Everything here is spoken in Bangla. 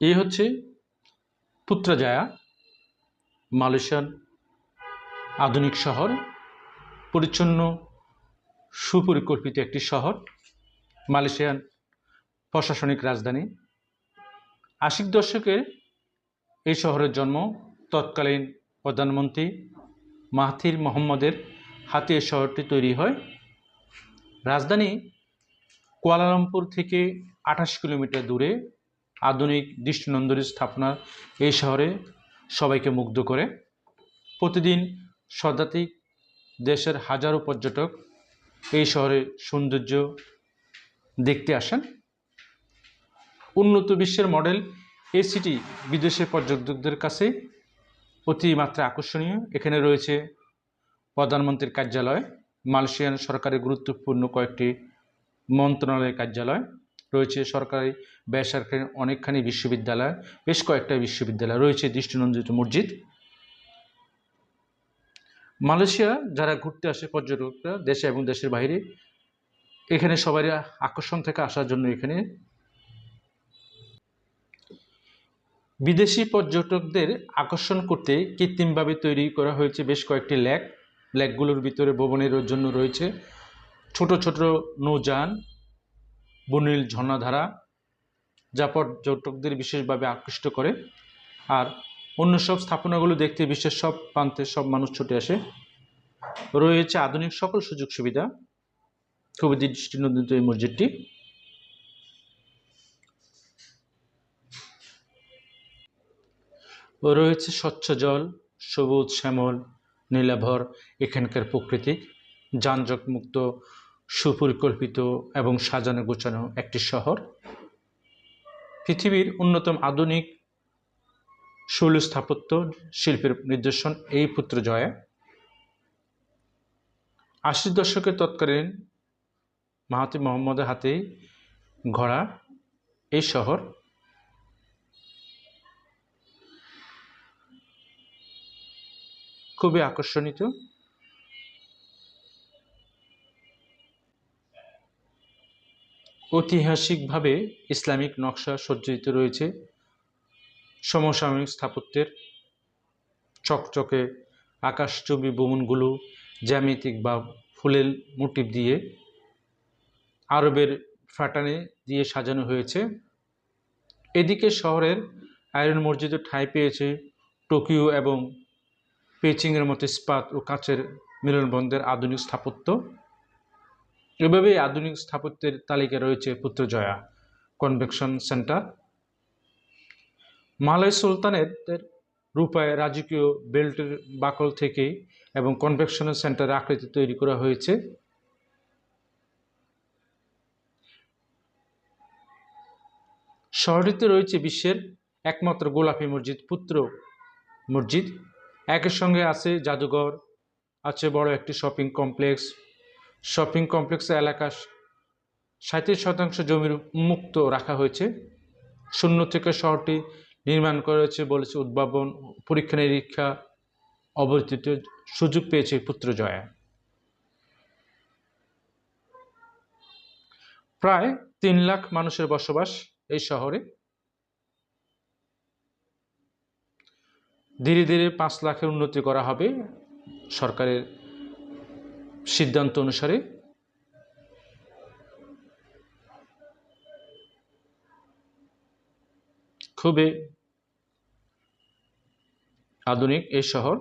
এই হচ্ছে পুত্রাজায়া, মালয়েশিয়ার আধুনিক শহর, পরিচ্ছন্ন, সুপরিকল্পিত একটি শহর মালয়েশিয়ান প্রশাসনিক রাজধানী। আশির দশকের এই শহরের জন্ম তৎকালীন প্রধানমন্ত্রী মাহাথির মোহাম্মদের হাতে শহরটি তৈরি হয়। রাজধানী কুয়ালালামপুর থেকে আঠাশ কিলোমিটার দূরে আধুনিক দৃষ্টিনন্দনী স্থাপনা এই শহরে সবাইকে মুগ্ধ করে। প্রতিদিন শতাধিক দেশের হাজারো পর্যটক এই শহরের সৌন্দর্য দেখতে আসেন। উন্নত বিশ্বের মডেল এই সিটি বিদেশের পর্যটকদের কাছে অতিমাত্রা আকর্ষণীয়। এখানে রয়েছে প্রধানমন্ত্রীর কার্যালয়, মালয়েশিয়ান সরকারের গুরুত্বপূর্ণ কয়েকটি মন্ত্রণালয়ের কার্যালয়। রয়েছে সরকারি, বেসরকারি অনেকখানি বিশ্ববিদ্যালয়, বেশ কয়েকটা বিশ্ববিদ্যালয় রয়েছে দৃষ্টিনন্দিত মসজিদ। মালয়েশিয়া যারা ঘুরতে আসে, পর্যটকরা দেশে এবং দেশের বাইরে, এখানে সবারই আকর্ষণ থেকে আসার জন্য এখানে। বিদেশি পর্যটকদের আকর্ষণ করতে কৃত্রিমভাবে তৈরি করা হয়েছে বেশ কয়েকটি ল্যাক লেকগুলোর ভিতরে ভবনের জন্য রয়েছে ছোট ছোট নৌযান বনীল ঝর্ণাধারা যা পর্যটকদের বিশেষভাবে আকৃষ্ট করে। আর অন্য সব স্থাপনাগুলো দেখতে বিশ্বের সব প্রান্তে সব মানুষ ছুটে আসে। রয়েছে আধুনিক সকল সুযোগ সুবিধা। খুবই দৃষ্টিনন্দিত এই মসজিদটি। রয়েছে স্বচ্ছ জল, সবুজ শ্যামল, নীলাভর এখানকার প্রকৃতি যানজট মুক্ত সুপরিকল্পিত এবং সাজানো গোছানো একটি শহর। পৃথিবীর অন্যতম আধুনিক শৈল স্থাপত্য শিল্পের নিদর্শন এই পুত্র জয়া। আশির দশকের তৎকালীন মাহাতি মোহাম্মদের হাতে ঘোড়া এই শহর। খুবই আকর্ষণীয়। ঐতিহাসিকভাবে ইসলামিক নকশা সজ্জিত রয়েছে। সমসাময়িক স্থাপত্যের চকচকে আকাশচুম্বী ভবনগুলো, জ্যামিতিক বা ফুলের মোটিভ দিয়ে আরবের ফ্যাটানে দিয়ে সাজানো হয়েছে। এদিকে শহরের আয়রন মসজিদও ঠাঁই পেয়েছে। টোকিও এবং পেচিংয়ের মতো ইস্পাত ও কাচের মিলনবন্ধের আধুনিক স্থাপত্য। এভাবেই আধুনিক স্থাপত্যের তালিকায় রয়েছে পুত্রজয়া কনভেকশন সেন্টার। মালয় সুলতানের রূপায় রাজকীয় বেল্টের বাকল থেকে এবং কনভেকশন সেন্টারের আকৃতি তৈরি করা হয়েছে। শহরটিতে রয়েছে বিশ্বের একমাত্র গোলাপি মসজিদ, পুত্র মসজিদ। একের সঙ্গে আছে জাদুঘর, আছে বড় একটি শপিং কমপ্লেক্স শপিং কমপ্লেক্সের এলাকা সাঁত্রিশ শতাংশ জমির মুক্ত রাখা হয়েছে। শূন্য থেকে শহরটি নির্মাণ করা হয়েছে বলেছে উদ্ভাবন, পরীক্ষা নিরীক্ষা অবর্তিত সুযোগ পেয়েছে পুত্রজয়া প্রায় তিন লাখ মানুষের বসবাস এই শহরে। ধীরে ধীরে পাঁচ লাখের উন্নতি করা হবে সরকারের সিদ্ধান্ত অনুসারে খুবই আধুনিক এই শহর।